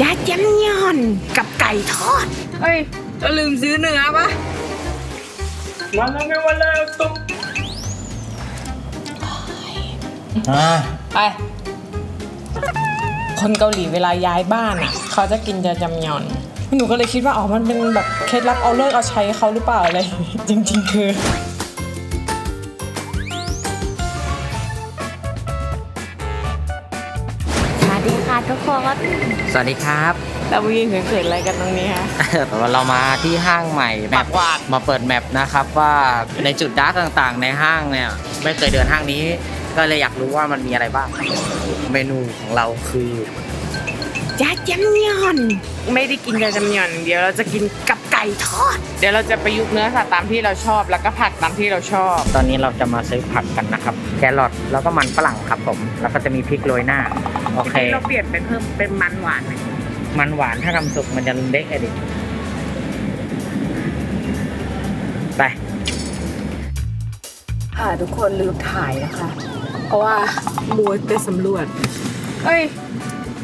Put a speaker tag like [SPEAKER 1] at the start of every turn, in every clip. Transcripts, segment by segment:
[SPEAKER 1] จะจำยอนกับไก่ทอด
[SPEAKER 2] เฮ้ยเราลืมซื้อเนื้อปะ
[SPEAKER 3] มาแล้วไม่วันแล้วตุ๊กอ่า
[SPEAKER 2] ไป คนเกาหลีเวลาย้ายบ้านอะ เขาจะกินจะจำยอน หนูก็เลยคิดว่าอ๋อมันเป็นแบบเคล็ดลับเอาเลิกเอาใช้เขาหรือเปล่าอะไรจริง ๆ คือ
[SPEAKER 1] ค่ะทุกคน
[SPEAKER 4] สวัสดีครับ
[SPEAKER 2] เราไปยืนเขินๆอะไรกันตรงนี้คะ
[SPEAKER 4] เรามาที่ห้างใหม่แม
[SPEAKER 2] ปา
[SPEAKER 4] ป
[SPEAKER 2] กวาด
[SPEAKER 4] มาเปิดแมปนะครับว่าในจุดดาร์กต่างๆ ในห้างเนี่ยไม่เคยเดินห้างนี้ ก็เลยอยากรู้ว่ามันมีอะไรบ้าง เมนูของเราคือ
[SPEAKER 1] จะจำยอน
[SPEAKER 2] ไม่ได้กินจะจำยอน เดี๋ยวเราจะกิน
[SPEAKER 1] กับไก่ทอด
[SPEAKER 2] เดี๋ยวเราจะประยุกต์เนื้อสัตว์ตามที่เราชอบ แล้วก็ผัดตามที่เราชอบ
[SPEAKER 4] ตอนนี้เราจะมาซื้อผักกันนะครับ แครอทแล้วก็มันฝรั่งครับผม แล้วก็จะมีพริกโรยหน้า โอเค
[SPEAKER 2] เราเปลี่ยนเป็นเพิ่มเป็นมันหวานไหม
[SPEAKER 4] มันหวานถ้าทำสุกมันจะเล็กอะดิไป
[SPEAKER 2] ค่ะทุกคนลืมถ่ายนะคะ เพราะว่ามูดไปสำรวจเฮ้ย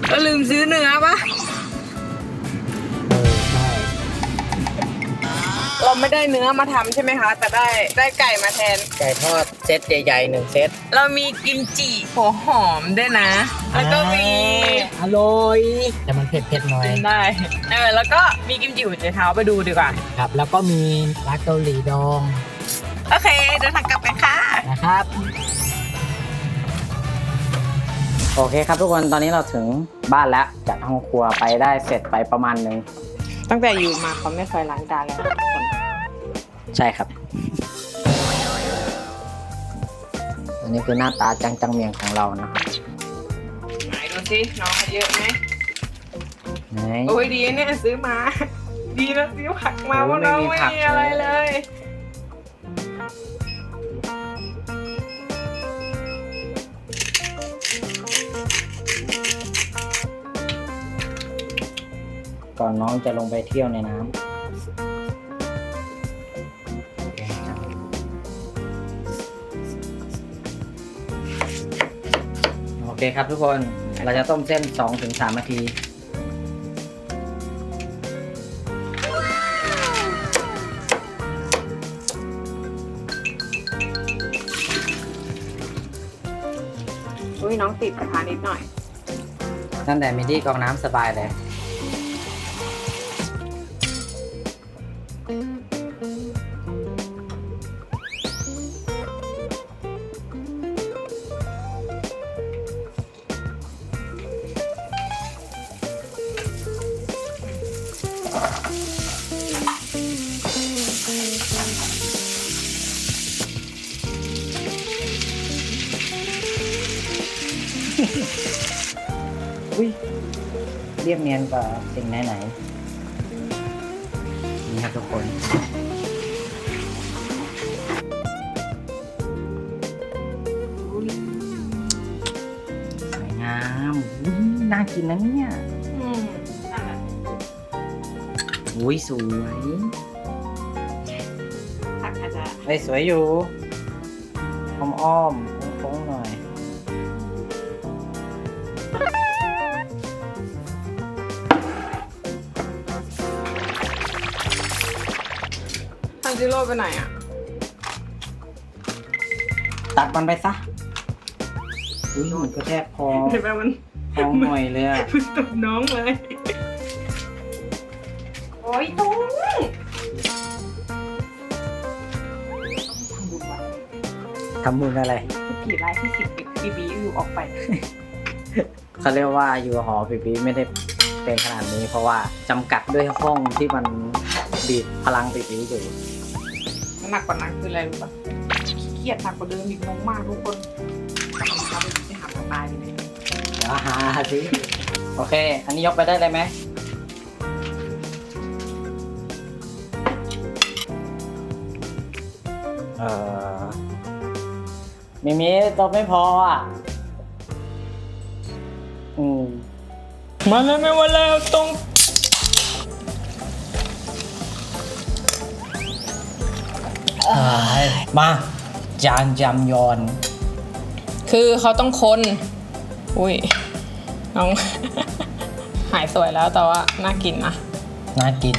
[SPEAKER 2] เราลืมซื้อเนื้อปะ
[SPEAKER 4] เรา
[SPEAKER 2] ไม่ได้เนื้อมาทำใช่ไหมคะ แต่ได้ได้ไก่มาแทน
[SPEAKER 4] ไก่ทอดเซตใหญ่ๆหนึ่งเซต
[SPEAKER 2] เรามีกิมจิหัวหอมด้วยนะ แล้วก็มี
[SPEAKER 4] อร่อยแต่มันเผ็ดๆหน่อย
[SPEAKER 2] กินได้เออแล้วก็มีกิมจิหัวใจเท้าไปดูดีกว่า
[SPEAKER 4] ครับ แล้วก็มีรักเกาหลีดอง
[SPEAKER 2] โอเคเดินทางกลับกันค่ะ
[SPEAKER 4] นะครับ โอเคครับทุกคนตอนนี้เราถึงบ้านแล้วจัดห้องครัวไปได้เสร็จไปประมาณหนึง
[SPEAKER 2] ตั้งแต่อยู่มาเขาไม่เคยล้างจานเลยทุกคน
[SPEAKER 4] ใช่ครับ อันนี้คือหน้าตาจังจังเมียงของเรานะครับ
[SPEAKER 2] ไหนดูสิน้องเขาเยอะไหม
[SPEAKER 4] ไหน
[SPEAKER 2] โอ้ยดีเนี่ยซื้อมา ดีนะซื้อผักมา
[SPEAKER 4] โอ้
[SPEAKER 2] เพราะน้อง
[SPEAKER 4] ไม่มี
[SPEAKER 2] ไม่
[SPEAKER 4] ผัก
[SPEAKER 2] มีอะไรเลย
[SPEAKER 4] ก่อนน้องจะลงไปเที่ยวในน้ำโอเคครับทุกคนเราจะต้มเส้น 2-3 นาที
[SPEAKER 2] อุ้ยน้องติดกระทะนิดหน่อย
[SPEAKER 4] ตั้งแต่มิดี้กรองน้ำสบายเลย อุ้ยเรียบเนียนกว่าสิ่งไหนๆนี่ครับทุกคนสวยงามอุ้ยน่ากินนะเนี่ย
[SPEAKER 2] อืมนั่นแหละ
[SPEAKER 4] อุ้ยสวย
[SPEAKER 2] ผักอาจจะ
[SPEAKER 4] ไอ้ยสวยอยู่อ้อมอ้อมๆโค้งๆหน่อย
[SPEAKER 2] จิโร่ไปไหนอะ
[SPEAKER 4] ตัดมันไปซะอุ้ยมันก็แทกคอ
[SPEAKER 2] เห็นไหมมัน
[SPEAKER 4] คอหน่อยเลยอะ
[SPEAKER 2] พึ่งตบน้องเลย โอ้ยตุ้งทำบุญวะ
[SPEAKER 4] ทำบุญอะไร
[SPEAKER 2] กี่รายที่สิบปีบีอยู่ออกไป
[SPEAKER 4] เขาเรียกว่าอยู่หอปีปีไม่ได้เป็นขนาดนี้ เพราะว่าจำกัดด้วยห้องที่มันบีบพลังปีปีอยู่
[SPEAKER 2] หนักกว่านั้นคืออะไรรู้ปะขี้เกียจหนักกว่าเดิมอีกงงมากทุกคนทำเขาไปหาทาตายเลย
[SPEAKER 4] เดี๋ยวหาสิโอเค อันนี้ยกไปได้เลยไหมเออมิมิตบไม่พออะ อืม
[SPEAKER 2] มาแล้วไม่ว่าแล้วตรง
[SPEAKER 4] มาจานจำยอน
[SPEAKER 2] คือเขาต้องคน อุ้ยน้องหหายสวยแล้วแต่ว่าน่ากินนะ
[SPEAKER 4] น่ากิน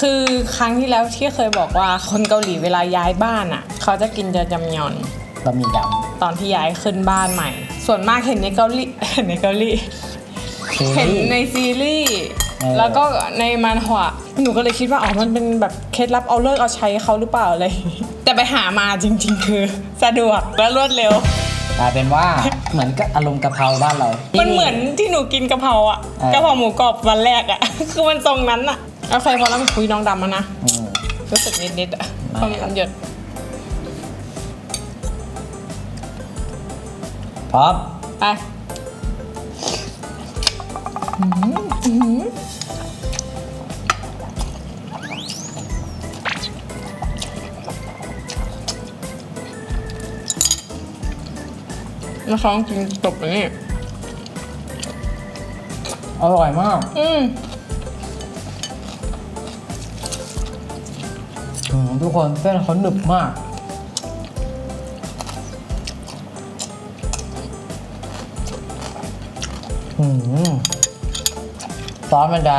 [SPEAKER 2] คือครั้งที่แล้วที่เคยบอกว่าคนเกาหลีเวลาย้ายบ้านอะ เขาจะกินจะจำยอน
[SPEAKER 4] บะหมี่ด
[SPEAKER 2] ตอนที่ย้ายขึ้นบ้านใหม่ ส่วนมากเห็นในเกาหลีเห็นในเกาหลีำ
[SPEAKER 4] ซี
[SPEAKER 2] เห็น
[SPEAKER 4] รีส์
[SPEAKER 2] ในซีรีส์
[SPEAKER 4] เออ
[SPEAKER 2] แล้วก็ในมันหวะ หนูก็เลยคิดว่าอ๋อมันเป็นแบบเคล็ดลับเอาเลิกเอาใช้เขาหรือเปล่าอะไรอย่างงี้แต่ไปหามาจริง ๆ คือสะดวกและรวดเร็ว
[SPEAKER 4] กลายเป็นว่าเหมือนกับอารมณ์กะเพราบ้านเรา
[SPEAKER 2] มั
[SPEAKER 4] มัน
[SPEAKER 2] เหมือนที่หนูกินกะเพราอะ
[SPEAKER 4] เออ
[SPEAKER 2] กะเพราหมูกรอบวันแรกอะ คือมันทรงนั้นอะโอเคพอแล้วมันคุยน้องดำแล้วนะรู้สึกนิดๆอะ
[SPEAKER 4] ไม่
[SPEAKER 2] เพราะมันหยด
[SPEAKER 4] พร้อม
[SPEAKER 2] ไป แล้วเขากินตบอันนี้
[SPEAKER 4] อร่อยมาก
[SPEAKER 2] อืม
[SPEAKER 4] อืมทุกคนเส้นเขาหนึบมาก อืมซอสมันจะ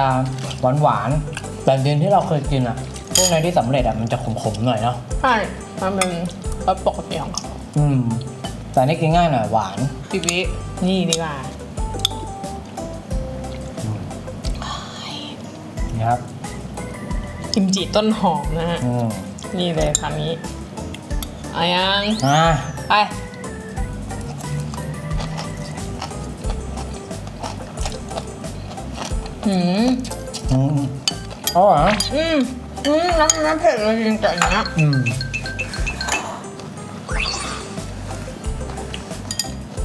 [SPEAKER 4] หวานหวานๆแต่จริงๆที่เราเคยกินอะพวกในที่สำเร็จอะมันจะขมๆหน่อยเนาะ
[SPEAKER 2] ใช่มันเป็นรสปกติของเขา
[SPEAKER 4] อืม แต่นี่กินง่ายหน่อยหวาน
[SPEAKER 2] พี่วินี่ดีกว่า
[SPEAKER 4] นี่ครับ
[SPEAKER 2] กิมจิต้นหอมนะฮะ
[SPEAKER 4] อืม
[SPEAKER 2] นี่เลยคำนี้เอายัง
[SPEAKER 4] อ่า
[SPEAKER 2] ไปหืม
[SPEAKER 4] อืมอร่อยนะ
[SPEAKER 2] อืมอืมน้ำน้ำเผ็ดเลยจริงแต่อันเนี้ย
[SPEAKER 4] อืม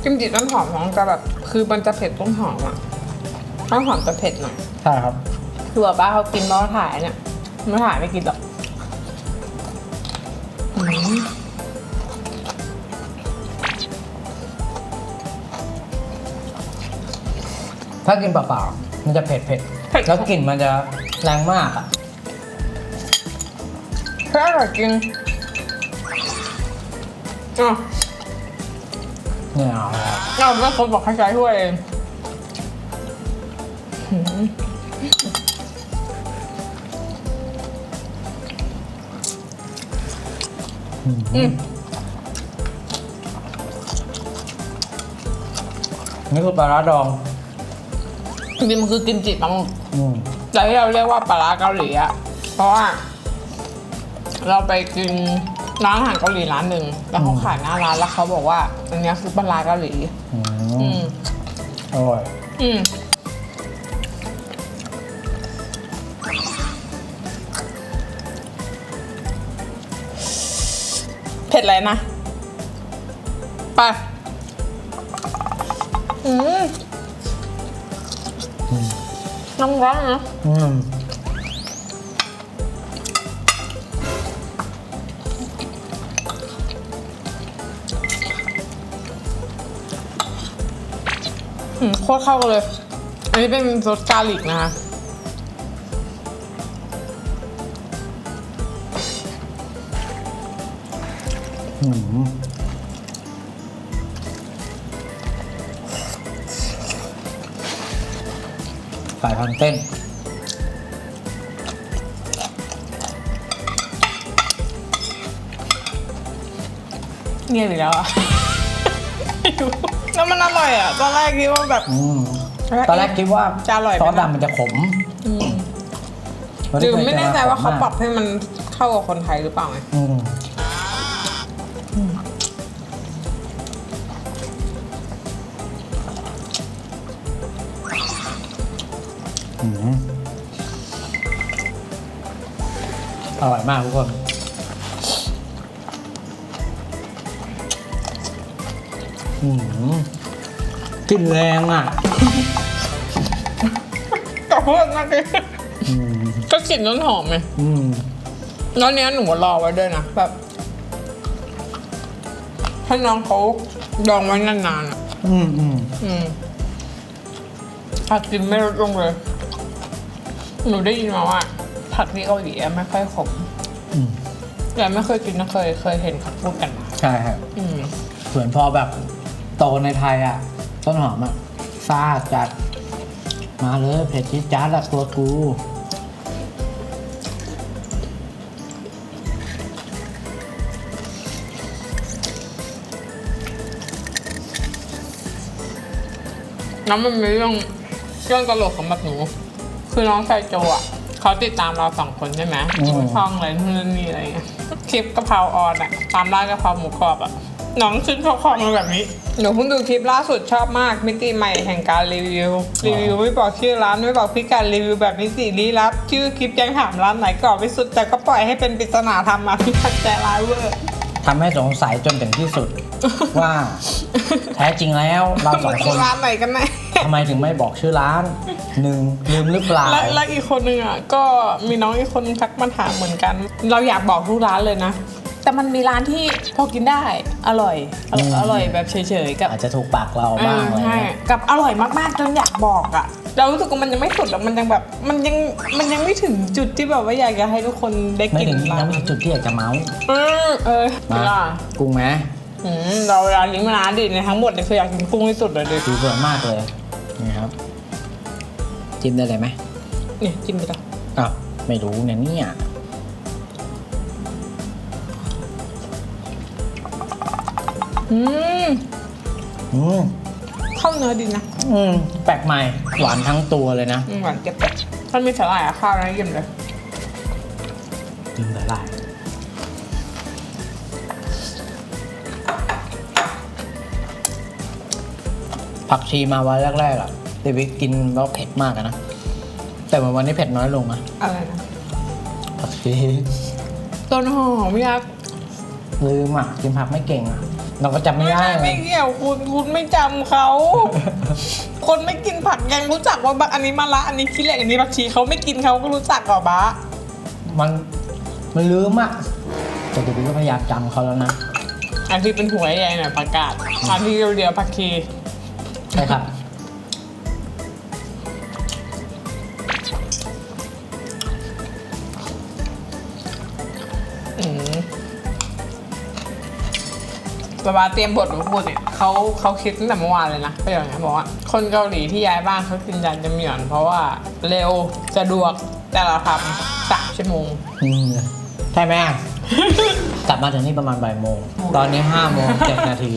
[SPEAKER 2] กิมจิต้นหอมของจะแบบคือมันจะเผ็ดต้นหอมอะต้นหอมจะเผ็ดหน่อย
[SPEAKER 4] ใช่ครับ
[SPEAKER 2] คือแบบว่าเขากินเพราะว่าถ่ายเนี่ยไม่ถ่ายไม่กินหรอกอืม
[SPEAKER 4] ถ้ากินเปล่าๆ มันจะเผ็ดเผ็ดๆแล้วกลิ่นมันจะแรงมากอะ
[SPEAKER 2] เพื่ออร่อยจริงอะ
[SPEAKER 4] เนี่ยเอาละครับ
[SPEAKER 2] เราไม่คนบอกให้ใช้ถ้วยเองหืม
[SPEAKER 4] อืม
[SPEAKER 2] อืม
[SPEAKER 4] นี่คือปลาร้าดอง
[SPEAKER 2] จริงๆมันคือกิมจิปลาหมึก
[SPEAKER 4] อืม
[SPEAKER 2] แต่ที่เราเรียกว่าปลาร้าเกาหลีอะเพราะว่า เราไปกิน ร้านอาหารเกาหลีร้านหนึ่งแล้วเขาขายหน้าร้านแล้วเขาบอกว่าอันเนี้ยคือปลาร้าเกาหลี
[SPEAKER 4] อื
[SPEAKER 2] อื
[SPEAKER 4] ม
[SPEAKER 2] ม
[SPEAKER 4] อร่อย
[SPEAKER 2] อืมเผ็ดอะไรนะไปอืมน้ำร้อนนะ
[SPEAKER 4] อืม
[SPEAKER 2] อืมโคตรเข้ากันเลย อันนี้เป็นรสกาลิกนะคะ
[SPEAKER 4] อืมสายพันธุ์เต้น
[SPEAKER 2] เงียบอีกแล้วอะไม่รู้ แล้วมันอร่อยอะ ตอนแรกคิดว่าแบบ
[SPEAKER 4] อืมตอนแรกคิดว่า
[SPEAKER 2] จะอร่อยไหม
[SPEAKER 4] ซอสดำมันจะขม
[SPEAKER 2] อืม
[SPEAKER 4] เพราะ
[SPEAKER 2] หรื
[SPEAKER 4] ที่
[SPEAKER 2] อ
[SPEAKER 4] คย
[SPEAKER 2] ไม่แน่ใจ
[SPEAKER 4] จอ
[SPEAKER 2] ว่าเขา
[SPEAKER 4] ขมมก
[SPEAKER 2] ปรับให้มันเข้ากับคนไทยหรือเปล่าไง
[SPEAKER 4] อืมอืมอร่อยมากทุกคน อืมกลิ่นแรงอะ
[SPEAKER 2] กับเพื่อนนะคือ
[SPEAKER 4] อืม
[SPEAKER 2] ก็กลิ่นต้นหอมไง
[SPEAKER 4] อืม
[SPEAKER 2] แล้วเนี้ยหนูรอไว้ด้วยนะแบบให้น้องเขาดองไว้นานๆอะ
[SPEAKER 4] อืมอืม
[SPEAKER 2] อืมผัดกินไม่ลดลงเลย หนูได้ยินมาว่า ผัดที่เกาหลีอะไม่ค่อยขม
[SPEAKER 4] อืม
[SPEAKER 2] แต่ไม่เคยกินนะเคยเคยเห็นเขาพูดกันมา
[SPEAKER 4] ใช่ครับ
[SPEAKER 2] อืม
[SPEAKER 4] เหมือนพอแบบ โตในไทยอะ ต้นหอมอะซ่าจัด มาเลยเผ็ดจี๊ดจ๊าดละตัวกู
[SPEAKER 2] น้องมันมีเรื่องเรื่องตลกสำหรับหนู คือน้องไซโจอะเขาติดตามเราสองคนใช่ไหม
[SPEAKER 4] อืม
[SPEAKER 2] ช่องอะไรนู่นนี่อะไรเงี้ยคลิปกะเพราออนอะ ตามร้านกะเพราหมูกรอบอะ น้องขึ้นข้อความมาแบบนี้ หนูเพิ่งดูคลิปล่าสุดชอบมากมิติใหม่แห่งการรีวิว รีวิวไม่บอกชื่อร้านไม่บอกพิกัดรีวิวแบบมิติลี้ลับ ชื่อคลิปยังถามร้านไหนกรอบที่สุด แต่ก็ปล่อยให้เป็นปริศนาธรรมมาพิพัฒน์ใจร้ายเวอร์
[SPEAKER 4] ทำให้สงสัยจนถึงที่สุด ว่าแท้จริงแล้วเราสองคน
[SPEAKER 2] ร้านไหนกันแน่
[SPEAKER 4] ทำไมถึงไม่บอกชื่อร้านหนึ่งลืมหรือเปล่า
[SPEAKER 2] แล้วแล้วอีกคนนึงอะก็มีน้องอีกคนนึงทักมาถามเหมือนกัน เราอยากบอกทุกร้านเลยนะ แต่มันมีร้านที่พอกินได้อร่อยอร่อย
[SPEAKER 4] อืม
[SPEAKER 2] อร่อยแบบเฉยๆกับ
[SPEAKER 4] อาจจะถูกปากเราบ้าง
[SPEAKER 2] เออ
[SPEAKER 4] อะไร
[SPEAKER 2] ใช่
[SPEAKER 4] เงี้ย
[SPEAKER 2] กับอร่อยมากๆจนอยากบอกอะ เรารู้สึกว่ามันยังไม่สุดอะมันยังแบบ มันยังมันยังไม่ถึงจุดที่แบบว่าอยากจะให้ทุกคนได้
[SPEAKER 4] ไม่
[SPEAKER 2] กิน
[SPEAKER 4] ถึง
[SPEAKER 2] ร้า
[SPEAKER 4] ยัง
[SPEAKER 2] น
[SPEAKER 4] ไม่ถึงจุดที่อยากจะเมาส์
[SPEAKER 2] อืมเออ
[SPEAKER 4] มา
[SPEAKER 2] เวลา
[SPEAKER 4] กุ้งไหม
[SPEAKER 2] อืมเราเวลาลิ้มร้านดิในทั้งหมดเนี่ยคืออยากกินกุ้งที่สุดเลยดิ
[SPEAKER 4] สีสวยมากเลยนี่ครับจิ้มได้เลยไหม
[SPEAKER 2] เนี่ยจิ้มไปต่อ
[SPEAKER 4] อ้าวไม่รู้เนี่ยเนี่ย
[SPEAKER 2] อืม
[SPEAKER 4] อืม
[SPEAKER 2] เข้าเนื้อดีนะ
[SPEAKER 4] อืมแปลกใหม่ หวานทั้งตัวเลยนะ
[SPEAKER 2] อืมหวานเก็บแบบถ้ามีสาหร่ายอะข้าวนะเยี่ยมเลย
[SPEAKER 4] กินหลายๆผักชีมาวันแรกๆอะเดวิดกินแล้วเผ็ดมากอะนะ แต่ว่าวันนี้เผ็ดน้อยลงอะ
[SPEAKER 2] อะไรนะ
[SPEAKER 4] ผักชี
[SPEAKER 2] ต้นหอมยักษ์
[SPEAKER 4] ลืมอะกินผักไม่เก่งอะ เราก็จำไม่
[SPEAKER 2] ไม่
[SPEAKER 4] ได้
[SPEAKER 2] ใช่
[SPEAKER 4] เล
[SPEAKER 2] ไม่
[SPEAKER 4] ย
[SPEAKER 2] เกี่ยวคุณคุณไม่จำเขา คนไม่กินผักยังรู้จักว่าบักอันนี้มะละอันนี้ขี้เหล็กอันนี้ผักชีเขาไม่กินเขาก็รู้จักก่อบะ
[SPEAKER 4] มันมันลืมอะแต่เดวิดก็พยายามจำเขาแล้วนะ
[SPEAKER 2] อันที่เป็นหัวใหญ่หน่อยผักกาดอันที่เดียวๆผักชี
[SPEAKER 4] ใช่ครับ
[SPEAKER 2] บาบาเตรียมบทมาพูดเนี่ยเขาเขาคิดตั้งแต่เมื่อวานเลยนะก็อย่างนี้บอกว่า คนเกาหลีที่ย้ายบ้านเขากินยาจำเหมียนเพราะว่าเร็วสะดวกแต่เราทำสามชั่วโมง
[SPEAKER 4] อืมใช่ไหมอะกลับมาถึงนี่ประมาณบ่ายโมง ตอนนี้ห้าโมงเจ็ดนาที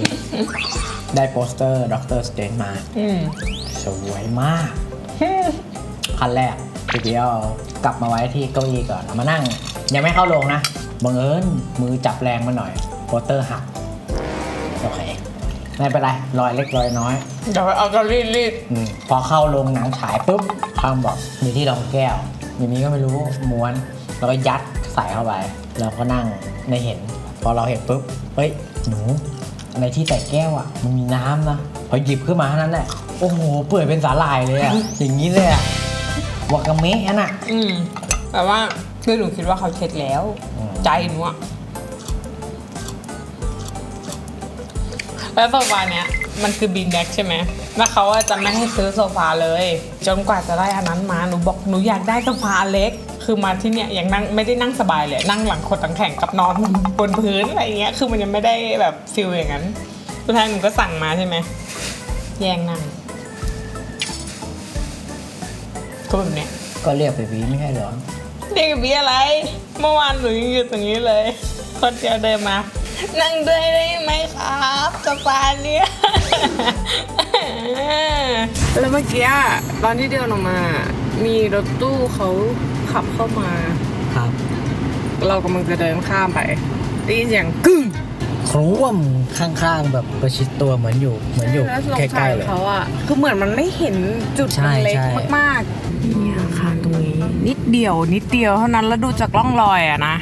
[SPEAKER 4] ได้โปสเตอร์ด็อกเตอร์สเตนมา
[SPEAKER 2] อืม
[SPEAKER 4] สวยมาก คันแรกทีเดียวกลับมาไว้ที่เก้าอี้ก่อนเอามานั่ง ยังไม่เข้าโรงนะบังเอิญมือจับแรงมาหน่อยโปสเตอร์หัก โอเค ไม่เป็นไร รอยเล็กรอยน้อย
[SPEAKER 2] เดี๋ยวเอาก็รีดรีด
[SPEAKER 4] อมพอเข้าโรงหนังฉายปุ๊บข้างบอกมีที่รองแก้ว มีนี้ก็ไม่รู้ม้วน แล้วก็ยัดใส่เข้าไปเราก็นั่งในเห็น พอเราเห็นปุ๊บ เฮ้ย หนู ในที่ใส่แก้วอะ มันมีน้ำนะ พอหยิบขึ้นมาเท่านั้นแหละ โอ้โห เปื่อยเป็นสาหร่ายเลยอะ อย่างนี้เลยอะวากาเมะน่ะ
[SPEAKER 2] อืมแต่ว่าคือหนูคิดว่าเขาเช็ดแล้ว
[SPEAKER 4] อืม
[SPEAKER 2] ใจหนูอะ แล้วโซฟาเนี้ยมันคือบินแดกใช่ไหมแล้วเขาอะจะไม่ให้ซื้อโซฟาเลย จนกว่าจะได้อันนั้นมาหนูบอกหนูอยากได้โซฟาเล็ก คือมาที่เนี่ยยังนั่งไม่ได้นั่งสบายเลยนั่งหลังคดหลังแข่งกับนอนบนพื้นอะไรเงี้ยคือมันยังไม่ได้แบบฟิลอย่างนั้นสุดท้ายหนูก็สั่งมาใช่ไหมแย่งนั่งก็แบบเนี้ย
[SPEAKER 4] ก็เรียกไปวีไม่ใช่เหรอ
[SPEAKER 2] เด็กบีอะไร เมื่อวานหนูยังอยู่ตรงนี้เลย คนเดียวเดินมา นั่งด้วยได้ไหม ครับสปาเนี่ยแล้วเมื่อกี้ตอนที่เดินออกมา มีรถตู้เขาขับเข้ามา
[SPEAKER 4] ครับ
[SPEAKER 2] เรากำลังจะเดินข้ามไปได้ยินเสียงกึ้ง
[SPEAKER 4] ครวมข้างๆ แบบประชิดตัวเหมือนอยู่เหมือนอยู่
[SPEAKER 2] แล้วสง
[SPEAKER 4] ใก
[SPEAKER 2] สา
[SPEAKER 4] ล้
[SPEAKER 2] ร
[SPEAKER 4] ๆเลย
[SPEAKER 2] เขาอะคือเหมือนมันไม่เห็นจุด
[SPEAKER 4] ใช่
[SPEAKER 2] มันเล็ก
[SPEAKER 4] ใช่
[SPEAKER 2] มากๆเนี่ยอาคารตรงนี้ นิดเดียวนิดเดียวเท่านั้นแล้วดูจากร่องรอยอะนะ